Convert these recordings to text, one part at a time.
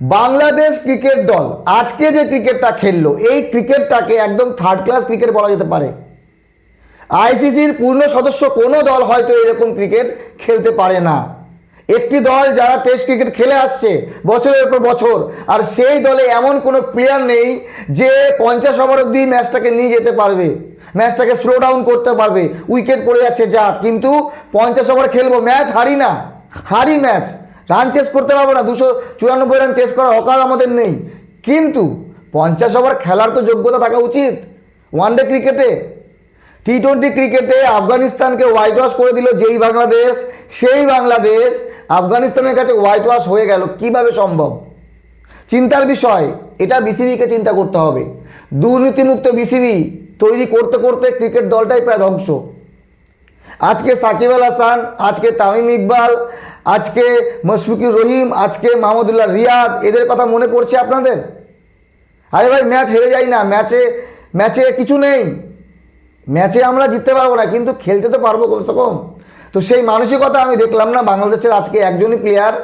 Bangladesh cricket দল আজকে যে ক্রিকেটটা খেললো, এই ক্রিকেটটাকে একদম থার্ড ক্লাস ক্রিকেট বলা যেতে পারে। আইসিসির পূর্ণ সদস্য কোনো দল হয়তো এরকম ক্রিকেট খেলতে পারে না। একটি দল যারা টেস্ট ক্রিকেট খেলে আসছে বছরের পর বছর, আর সেই দলে এমন কোনো প্লেয়ার নেই যে পঞ্চাশ ওভার অব্দি ম্যাচটাকে নিয়ে যেতে পারবে ম্যাচটাকে স্লো ডাউন করতে পারবে উইকেট পড়ে যাচ্ছে, যা কিন্তু পঞ্চাশ ওভার খেলব ম্যাচ হারি না, হারি ম্যাচ রান চেস করতে পারব না, দুশো চুরানব্বই রান চেস করার অকাল আমাদের নেই। কিন্তু পঞ্চাশ ওভার খেলার তো যোগ্যতা থাকা উচিত। ওয়ানডে ক্রিকেটে টি টোয়েন্টি ক্রিকেটে আফগানিস্তানকে হোয়াইট ওয়াশ করে দিল যেই বাংলাদেশ, সেই বাংলাদেশ আফগানিস্তানের কাছে হোয়াইট ওয়াশ হয়ে গেল। কীভাবে সম্ভব? চিন্তার বিষয়, এটা বিসিবিকে চিন্তা করতে হবে। দুর্নীতিমুক্ত বিসিবি তৈরি করতে করতে ক্রিকেট দলটাই প্রায় ধ্বংস। আজকে সাকিব আল হাসান, আজকে তামিম ইকবাল আজকে মশফিকুর রহিম, আজকে মাহমুদুল্লাহ রিয়াদ, এদের কথা মনে পড়ছে আপনাদের? আরে ভাই, ম্যাচ হেরে যাই না, ম্যাচে ম্যাচে কিছু নেই। ম্যাচে আমরা জিততে পারব না, কিন্তু খেলতে তো পারব কমসে কম। তো সেই মানসিকতা আমি দেখলাম না, বাংলাদেশের আজকে একজনই প্লেয়ার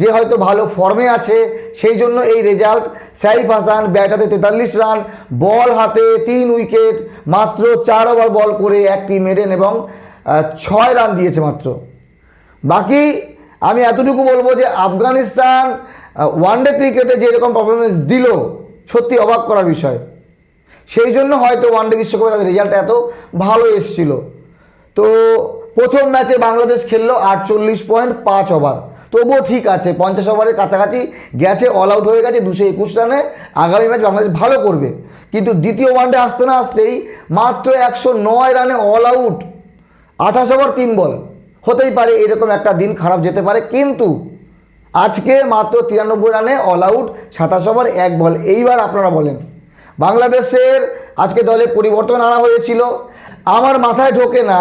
যে হয়তো ভালো ফর্মে আছে, সেই জন্য এই রেজাল্ট সাইফ হাসান ব্যাটাতে তেতাল্লিশ রান, বল হাতে তিন উইকেট, মাত্র চার ওভার বল করে একটি মেডেন এবং ছয় রান দিয়েছে মাত্র। বাকি আমি এতটুকু বলব যে আফগানিস্তান ওয়ানডে ক্রিকেটে যে এরকম পারফরমেন্স দিল, সত্যি অবাক করার বিষয়। সেই জন্য হয়তো ওয়ানডে বিশ্বকাপে তাদের রেজাল্ট এত ভালো এসেছিল। তো প্রথম ম্যাচে বাংলাদেশ খেললো আটচল্লিশ পয়েন্ট পাঁচ ওভার তবুও ঠিক আছে, পঞ্চাশ ওভারের কাছাকাছি গেছে অল আউট হয়ে গেছে, দুশো একুশ রানে আগামী ম্যাচ বাংলাদেশ ভালো করবে। কিন্তু দ্বিতীয় ওয়ানডে আসতে না আসতেই মাত্র একশো নয় রানে অল আউট আঠাশ ওভার তিন বল হতেই পারে এরকম একটা দিন খারাপ যেতে পারে, কিন্তু আজকে মাত্র তিরানব্বই রানে অল আউট সাতাশ ওভার এক বল। এইবার আপনারা বলেন, বাংলাদেশের আজকে দলে পরিবর্তন আনা হয়েছিল। আমার মাথায় ঢোকে না,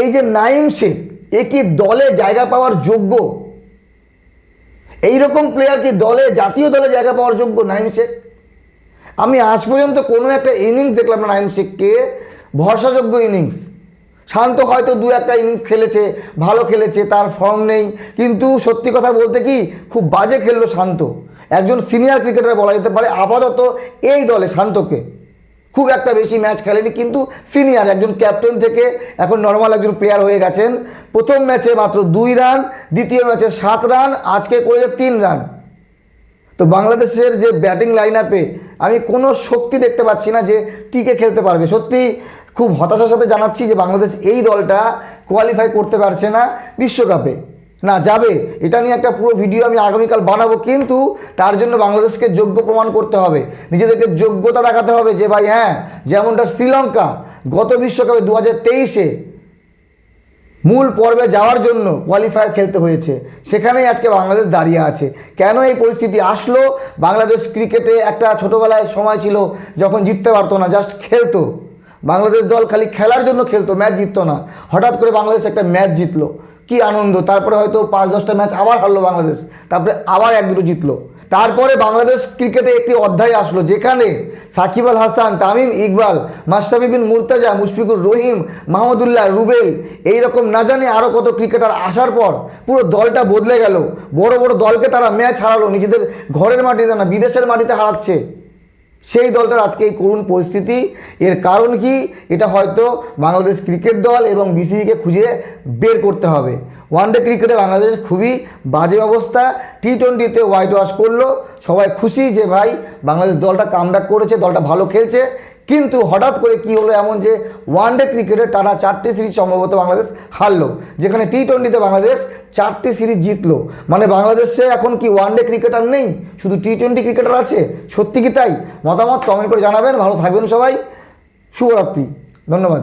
এই যে নাইম শেখ, এ কি দলে জায়গা পাওয়ার যোগ্য? এইরকম প্লেয়ার কি দলে, জাতীয় দলে জায়গা পাওয়ার যোগ্য নাইম শেখ? আমি আজ পর্যন্ত কোনো একটা ইনিংস দেখলাম না নাইম শেখকে। ভরসাযোগ্য ইনিংস শান্ত হয়তো দু একটা ইনিংস খেলেছে, ভালো খেলেছে, তার ফর্ম নেই। কিন্তু সত্যি কথা বলতে কি, খুব বাজে খেললো শান্ত। একজন সিনিয়র ক্রিকেটার বলা যেতে পারে, আপাতত এই দলে শান্তকে। খুব একটা বেশি ম্যাচ খেলেনি, কিন্তু সিনিয়র একজন ক্যাপ্টেন থেকে এখন নর্মাল একজন প্লেয়ার হয়ে গেছেন। প্রথম ম্যাচে মাত্র দুই রান দ্বিতীয় ম্যাচে সাত রান আজকে করেছে তিন রান তো বাংলাদেশের যে ব্যাটিং লাইন আপে আমি কোনো শক্তি দেখতে পাচ্ছি না যে টিকে খেলতে পারবে। সত্যি খুব হতাশার সাথে জানাচ্ছি যে বাংলাদেশ এই দলটা কোয়ালিফাই করতে পারছে না বিশ্বকাপে। না, যাবে। এটা নিয়ে একটা পুরো ভিডিও আমি আগামীকাল বানাবো, কিন্তু তার জন্য বাংলাদেশকে যোগ্য প্রমাণ করতে হবে। নিজেদেরকে যোগ্যতা দেখাতে হবে যে, ভাই হ্যাঁ যেমনটা শ্রীলঙ্কা গত বিশ্বকাপে দু হাজার তেইশে মূল পর্বে যাওয়ার জন্য কোয়ালিফায়ার খেলতে হয়েছে। সেখানেই আজকে বাংলাদেশ দাঁড়িয়ে আছে। কেন এই পরিস্থিতি আসলো? বাংলাদেশ ক্রিকেটে একটা ছোটোবেলায় সময় ছিল যখন জিততে পারতো না জাস্ট খেলতো। বাংলাদেশ দল খালি খেলার জন্য খেলতো, ম্যাচ জিততো না। হঠাৎ করে বাংলাদেশ একটা ম্যাচ জিতলো। কি আনন্দ। তারপরে হয়তো পাঁচ দশটা ম্যাচ আবার হারলো বাংলাদেশ। তারপরে আবার এক দুটো জিতলো। তারপরে বাংলাদেশ ক্রিকেটে একটি অধ্যায় আসলো, যেখানে সাকিব আল হাসান, তামিম ইকবাল মাস্টাফি বিন মুর্তাজা, মুশফিকুর রহিম, মাহমুদুল্লাহ রুবেল এই রকম না জানে আরও কত ক্রিকেটার আসার পর পুরো দলটা বদলে গেল। বড় বড় দলকে তারা ম্যাচ হারালো, নিজেদের ঘরের মাটিতে না, বিদেশের মাটিতে হারাচ্ছে। সেই দলটার আজকে এই করুণ পরিস্থিতি। এর কারণ কি? এটা হয়তো বাংলাদেশ ক্রিকেট দল এবং বিসিবিকে খুঁজে বের করতে হবে। ওয়ানডে ক্রিকেটে বাংলাদেশ খুবই বাজে অবস্থা। টি টোয়েন্টিতে হোয়াইট ওয়াশ করল। সবাই খুশি যে, ভাই, বাংলাদেশ দলটা কামব্যাক করেছে, দলটা ভালো খেলছে। কিন্তু হঠাৎ করে কি হলো এমন যে ওয়ানডে ক্রিকেটে টানা চারটি সিরিজ সম্ভবত বাংলাদেশ হারলো। যেখানে টি টোয়েন্টিতে বাংলাদেশ চারটি সিরিজ জিতলো। মানে বাংলাদেশে এখন কি ওয়ানডে ক্রিকেটার নেই? শুধু টি টোয়েন্টি ক্রিকেটার আছে? সত্যি কি তাই? মতামত কমেন্ট করে জানাবেন। ভালো থাকবেন সবাই। শুভরাত্রি। ধন্যবাদ।